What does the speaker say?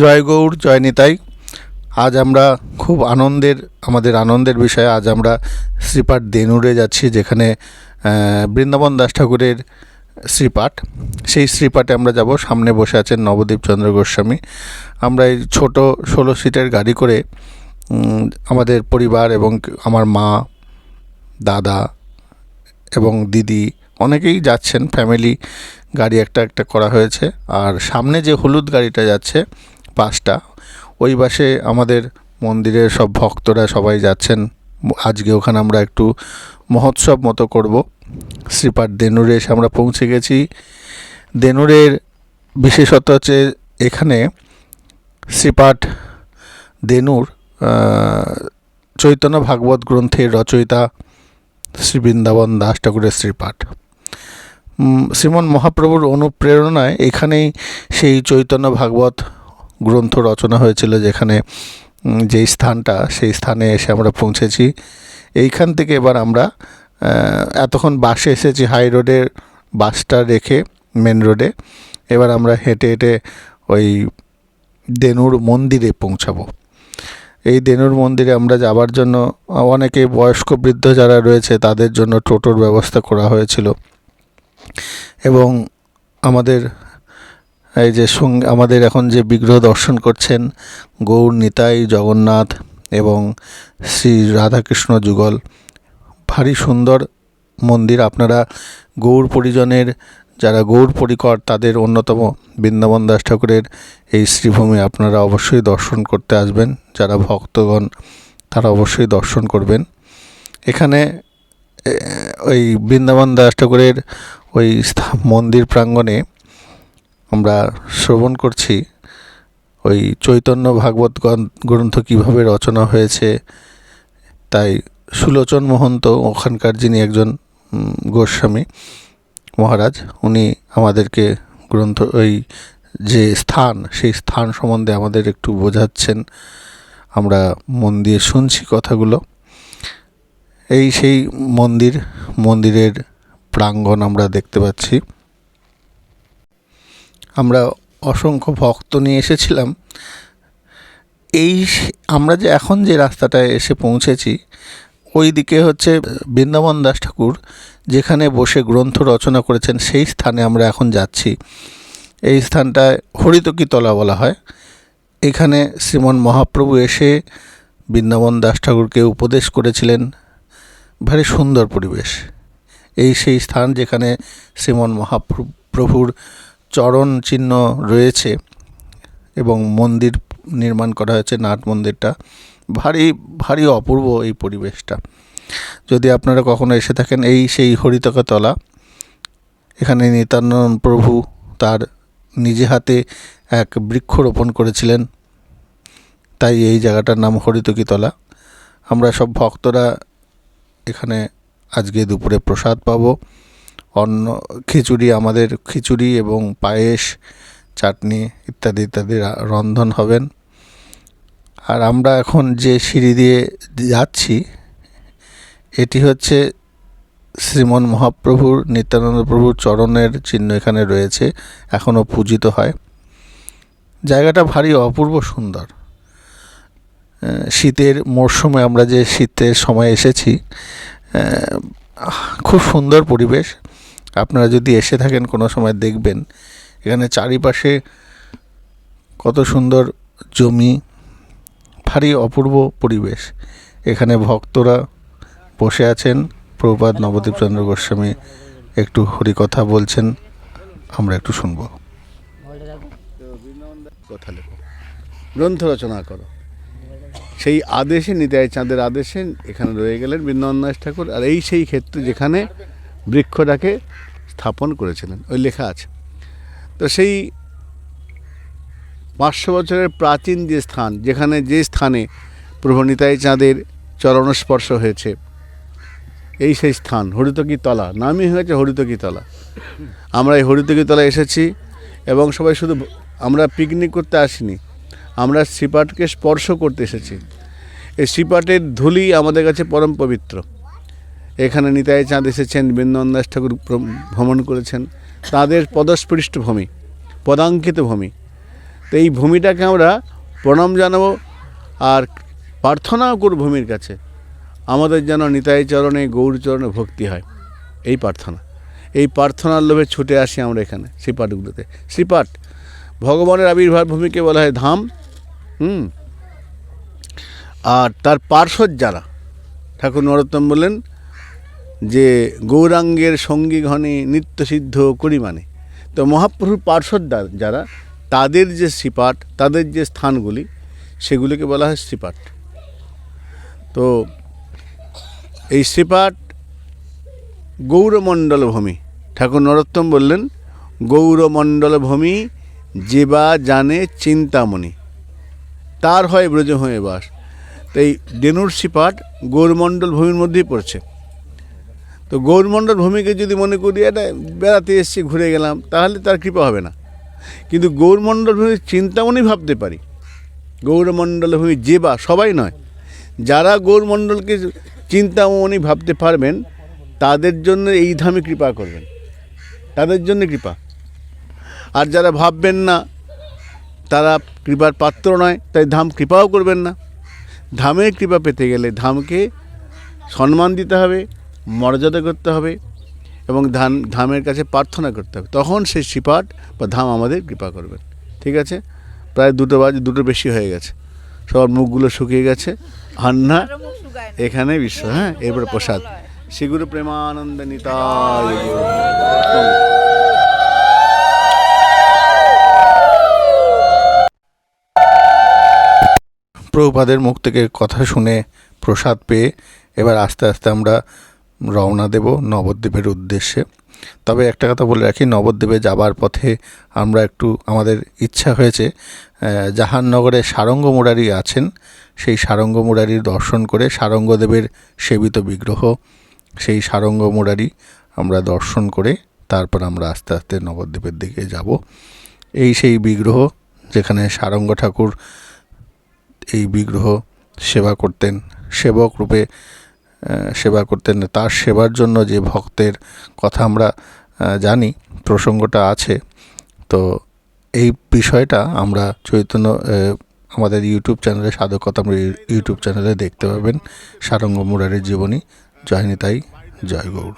জয় গৌর জয় নিতাই। আজ আমরা খুব আনন্দের, আমাদের আনন্দের বিষয়ে আজ আমরা শ্রীপাঠ দেনুরে যাচ্ছি, যেখানে বৃন্দাবন দাস ঠাকুরের শ্রীপাঠ। সেই শ্রীপাঠে আমরা যাব, সামনে বসে আছেন নবদ্বীপ চন্দ্র গোস্বামী। আমরা এই ছোটো ষোলো সিটের গাড়ি করে আমাদের পরিবার এবং আমার মা, দাদা এবং দিদি অনেকেই যাচ্ছেন। ফ্যামিলি গাড়ি একটা একটা করা হয়েছে। আর সামনে যে হলুদ গাড়িটা যাচ্ছে বাসটা ওই বাসে আমাদের মন্দিরের সব ভক্তরা সবাই যাচ্ছেন। আজকে ওখানে আমরা একটু মহোৎসব মতো করব। শ্রীপাঠ দেনুরে এসে আমরা পৌঁছে গেছি। দেনুরের বিশেষত হচ্ছে এখানে শ্রীপাঠ দেনুর চৈতন্য ভাগবত গ্রন্থের রচয়িতা শ্রী বৃন্দাবন দাস ঠাকুরের শ্রীপাঠ শ্রীমন মহাপ্রভুর অনুপ্রেরণায় এখানেই সেই চৈতন্য ভাগবত গ্রন্থ রচনা হয়েছিল যেখানে যেই স্থানটা, সেই স্থানে এসে আমরা পৌঁছেছি। এইখান থেকে এবার আমরা এতক্ষণ বাসে এসেছি হাই রোডের বাসটা রেখে, মেন রোডে। এবার আমরা হেঁটে হেঁটে ওই দেনুর মন্দিরে পৌঁছাবো। এই দেনুর মন্দিরে আমরা যাবার জন্য, অনেকে বয়স্ক বৃদ্ধ যারা রয়েছে, তাদের জন্য টোটোর ব্যবস্থা করা হয়েছিল। এবং আমাদের এই যে আমাদের এখন যে বিগ্রহ দর্শন করছেন গৌর, নিতাই, জগন্নাথ এবং শ্রী রাধাকৃষ্ণ যুগল, ভারী সুন্দর মন্দির। আপনারা গৌর পরিজনের, যারা গৌর পরিকর, তাদের অন্যতম বৃন্দাবন দাস ঠাকুরের এই শ্রীভূমি আপনারা অবশ্যই দর্শন করতে আসবেন। যারা ভক্তগণ, তারা অবশ্যই দর্শন করবেন। এখানে ওই বৃন্দাবন দাস ঠাকুরের ওই মন্দির প্রাঙ্গণে আমরা শ্রবণ করছি, ওই চৈতন্য ভাগবত গ্রন্থ- কীভাবে রচনা হয়েছে, তাই সুলোচন মহন্ত, ওখানকার যিনি একজন গোস্বামী মহারাজ, উনি আমাদেরকে গ্রন্থ, ওই যে স্থান, সেই স্থান সম্বন্ধে আমাদের একটু বোঝাচ্ছেন। আমরা মন দিয়ে শুনছি কথাগুলো। এই সেই মন্দির, মন্দিরের প্রাঙ্গণ আমরা দেখতে পাচ্ছি। আমরা অসংখ্য ভক্ত নিয়ে এসেছিলাম। এই আমরা যে এখন যে রাস্তাটায় এসে পৌঁছেছি, ওই দিকে হচ্ছে বৃন্দাবন দাস ঠাকুর, যেখানে বসে গ্রন্থ রচনা করেছেন, সেই স্থানে আমরা এখন যাচ্ছি। এই স্থানটায় হরিতকীতলা বলা হয়। এখানে শ্রীমন মহাপ্রভু এসে বৃন্দাবন দাস ঠাকুরকে উপদেশ করেছিলেন। ভারী সুন্দর পরিবেশ। এই সেই স্থান যেখানে শ্রীমন মহাপ্রভুর চরণ চিহ্ন রয়েছে এবং মন্দির নির্মাণ করা হয়েছে, নাট মন্দিরটা। ভারী ভারী অপূর্ব এই পরিবেশটা। যদি আপনারা কখনো এসে থাকেন এই সেই হরিতকাতলা, এখানে নিত্যানন্দ প্রভু তার নিজে হাতে এক বৃক্ষ রোপণ করেছিলেন। তাই এই জায়গাটার নাম হরিতকীতলা। আমরা সব ভক্তরা এখানে আজকে দুপুরে প্রসাদ পাবো। অন্ন, খিচুড়ি, আমাদের খিচুড়ি এবং পায়েস, চাটনি ইত্যাদি ইত্যাদি রন্ধন হবেন। আর আমরা এখন যে সিঁড়ি দিয়ে যাচ্ছি, এটি হচ্ছে শ্রীমন মহাপ্রভুর, নিত্যানন্দ প্রভুর চরণের চিহ্ন এখানে রয়েছে এখনও পূজিত হয়। জায়গাটা ভারী অপূর্ব সুন্দর। শীতের মরশুমে আমরা যে শীতের সময় এসেছি খুব সুন্দর পরিবেশ। আপনারা যদি এসে থাকেন কোনো সময় দেখবেন, এখানে চারিপাশে কত সুন্দর জমি, ভারী অপূর্ব পরিবেশ। এখানে ভক্তরা বসে আছেন, প্রভুপাদ নবদ্বীপ চন্দ্র গোস্বামী একটু হরিকথা বলছেন, আমরা একটু শুনব। কথা লেখো। গ্রন্থ রচনা করো। সেই আদেশে, নিতাই চাঁদের আদেশে এখানে রয়ে গেলেন বৃন্দাবন দাস ঠাকুর। আর এই সেই ক্ষেত্রে যেখানে বৃক্ষটাকে স্থাপন করেছিলেন, ওই লেখা আছে। তো সেই পাঁচশো বছরের প্রাচীন যে স্থান, যেখানে যে স্থানে প্রভু নিতাই চাঁদের চরণস্পর্শ হয়েছে, এই সেই স্থান, হরিতকি তলা। নামই হয়েছে হরিতকি তলা। আমরা এই হরিতকি তলা এসেছি এবং সবাই শুধু আমরা পিকনিক করতে আসিনি, আমরা শ্রীপাঠকে স্পর্শ করতে এসেছি। এই শ্রীপাঠের ধুলি আমাদের কাছে পরম পবিত্র। এখানে নিতাই চাঁদ এসেছেন বৃন্দন দাস ঠাকুর ভ্রমণ করেছেন। তাদের পদস্পৃষ্ট ভূমি, পদাঙ্কিত ভূমি। তো এই ভূমিটাকে আমরা প্রণাম জানাব আর প্রার্থনাও করব ভূমির কাছে। আমাদের যেন নিতাই চরণে, গৌর চরণে ভক্তি হয়। এই প্রার্থনা। এই প্রার্থনার লোভে ছুটে আসি আমরা এখানে, শ্রীপাঠগুলোতে। শ্রীপাঠ, ভগবানের আবির্ভাব ভূমিকে বলা হয় ধাম, হুম? আর তার পার্শ্বদ যারা, ঠাকুর নরোত্তম বললেন যে গৌরাঙ্গের সঙ্গী ঘনে নিত্যসিদ্ধ করি মানে। তো মহাপ্রভুর পার্শ্বদ যারা, তাদের যে শ্রীপাঠ, তাদের যে স্থানগুলি, সেগুলিকে বলা হয় শ্রীপাঠ। তো এই শ্রীপাঠ গৌরমণ্ডল ভূমি ঠাকুর নরোত্তম বললেন গৌরমণ্ডল ভূমি যে বা জানে চিন্তামণি। তার হয় ব্রজ হয়ে বাস। তো এই ডেনুর সিপাট গৌরমণ্ডল ভূমির মধ্যেই পড়ছে। তো গৌরমণ্ডল ভূমিকে যদি মনে করি এটা বেড়াতে এসেছি ঘুরে গেলাম, তাহলে তার কৃপা হবে না। কিন্তু গৌরমণ্ডল ভূমির চিন্তামণি ভাবতে পারি। গৌরমণ্ডল ভূমি যে বা সবাই নয়। যারা গৌরমণ্ডলকে চিন্তামণি ভাবতে পারবেন, তাদের জন্য এই ধামে কৃপা করবেন। তাদের জন্য কৃপা। আর যারা ভাববেন না, তারা কৃপার পাত্র নয়, তাই ধাম কৃপাও করবেন না। ধামের কৃপা পেতে গেলে ধামকে সম্মান দিতে হবে মর্যাদা করতে হবে এবং ধান ধামের কাছে প্রার্থনা করতে হবে। তখন সেই শ্রীপাঠ বা ধাম আমাদের কৃপা করবেন। ঠিক আছে? প্রায় দুটো বাজে দুটো বেশি হয়ে গেছে। সবার মুখগুলো শুকিয়ে গেছে। হান্না এখানে বিশ্ব হ্যাঁ এরপরে প্রসাদ। শ্রীগুরু প্রেমানন্দ নিতাই গৌর। প্রভুপাদের মুখ থেকে কথা শুনে প্রসাদ পেয়ে এবার আস্তে আস্তে আমরা রওনা দেব নবদ্বীপের উদ্দেশ্যে। তবে একটা কথা বলে রাখি, নবদ্বীপে যাবার পথে আমরা একটু, আমাদের ইচ্ছা হয়েছে জাহাননগরে সারঙ্গ মুরারি আছেন, সেই সারঙ্গ মুরারির দর্শন করে সারঙ্গদেবের সেবিত বিগ্রহ, সেই সারঙ্গ মুরারি আমরা দর্শন করে তারপর আমরা আস্তে আস্তে নবদ্বীপের দিকে যাব। এই সেই বিগ্রহ যেখানে সারঙ্গ ঠাকুর এই বিগ্রহ সেবা করতেন, সেবক রূপে সেবা করতেন। তার সেবার জন্য যে ভক্তের কথা আমরা জানি, প্রসঙ্গটা আছে, তো এই বিষয়টা আমরা চৈতন্য আমাদের ইউটিউব চ্যানেলে সাধকতা আমরা ইউটিউব চ্যানেলে দেখতে পাবেন। সারঙ্গ মুরারের জীবনী। জয়নি তাই, জয় গৌর।